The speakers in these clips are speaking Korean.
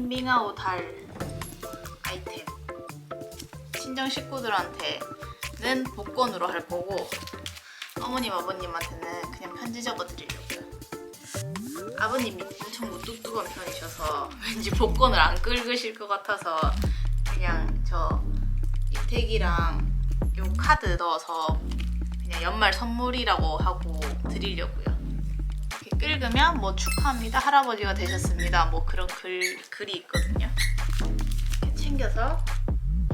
인밍아웃 할 아이템 친정 식구들한테는 복권으로 할 거고 어머님 아버님한테는 그냥 편지 적어 드리려고요 아버님이 엄청 무뚝뚝한 편이셔서 왠지 복권을 안 긁으실 것 같아서 그냥 저 임택이랑 요 카드 넣어서 그냥 연말 선물이라고 하고 드리려고요. 긁으면 뭐 축하합니다 할아버지가 되셨습니다 뭐 그런 글 글이 있거든요. 이렇게 챙겨서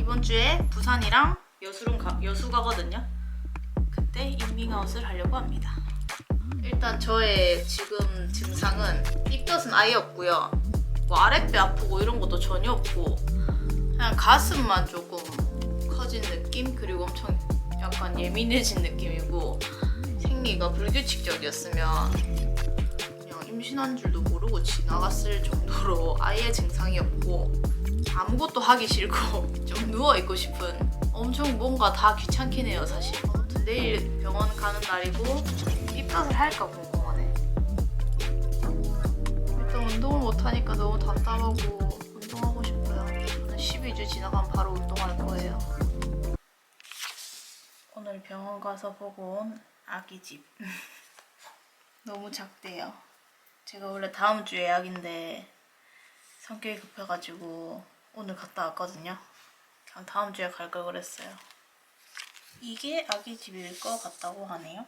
이번 주에 부산이랑 여수를 가, 여수 가거든요. 그때 인밍아웃을 하려고 합니다. 일단 저의 지금 증상은 입덧은 아예 없고요. 뭐 아랫배 아프고 이런 것도 전혀 없고 그냥 가슴만 조금 커진 느낌 그리고 엄청 약간 예민해진 느낌이고 생리가 불규칙적이었으면 임신한 줄도 모르고 지나갔을 정도로 아예 증상이 없고 아무것도 하기 싫고 좀 누워 있고 싶은 엄청 뭔가 다 귀찮긴 해요 사실. 아무튼 내일 병원 가는 날이고 입덧을 할까 궁금하네. 일단 운동을 못하니까 너무 답답하고 운동하고 싶어요. 저는 12주 지나가면 바로 운동할 거예요. 오늘 병원 가서 보고 온 아기 집. 너무 작대요 제가 원래 다음 주 예약인데 성격이 급해가지고 오늘 갔다 왔거든요. 다음 주에 갈 걸 그랬어요. 이게 아기 집일 것 같다고 하네요.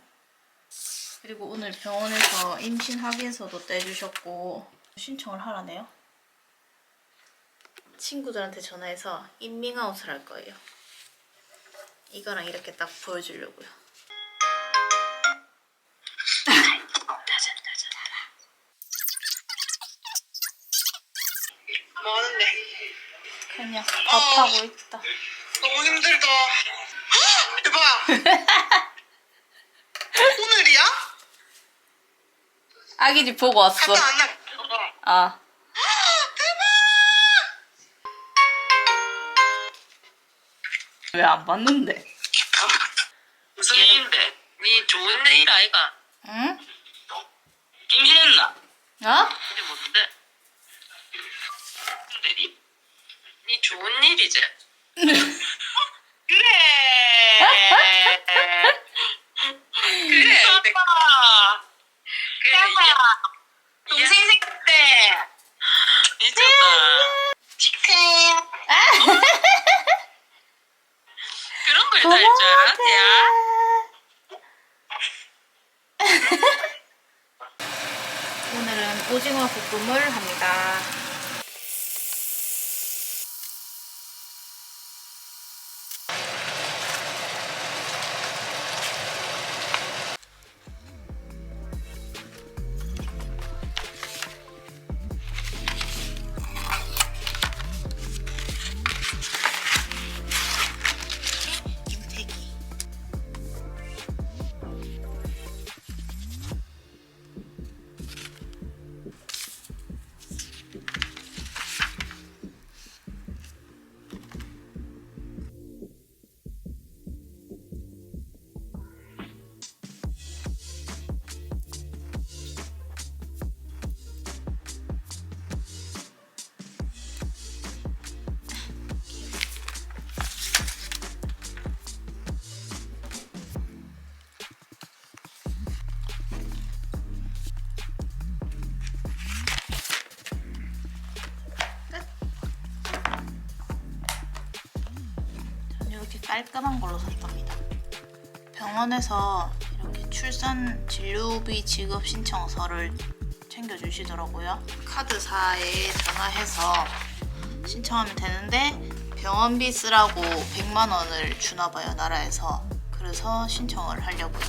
그리고 오늘 병원에서 임신 확인서도 떼주셨고 신청을 하라네요. 친구들한테 전화해서 인밍아웃을 할 거예요. 이거랑 이렇게 딱 보여주려고요. 뭐 하는데? 그냥 밥하고 있다. 너무 힘들다. 헉! 대박! 오늘이야? 아기 집 보고 왔어. 갔다 안 나. 아. 왜 안 봤는데? 무슨 일인데? 니 좋은 일 아이가? 응? 임신했나? 어? 근데 뭔데? 니 좋은 일이지? 그래! 그래! 아빠! 그래, 이 동생 생일 때. 미쳤다. 축하해. 그런 걸 다 할 줄 알았냐? 오늘은 오징어 볶음을 합니다. 깔끔한 걸로 샀답니다. 병원에서 이렇게 출산 진료비 지급 신청서를 챙겨주시더라고요. 카드사에 전화해서 신청하면 되는데 병원비 쓰라고 100만 원을 주나 봐요 나라에서. 그래서 신청을 하려고요.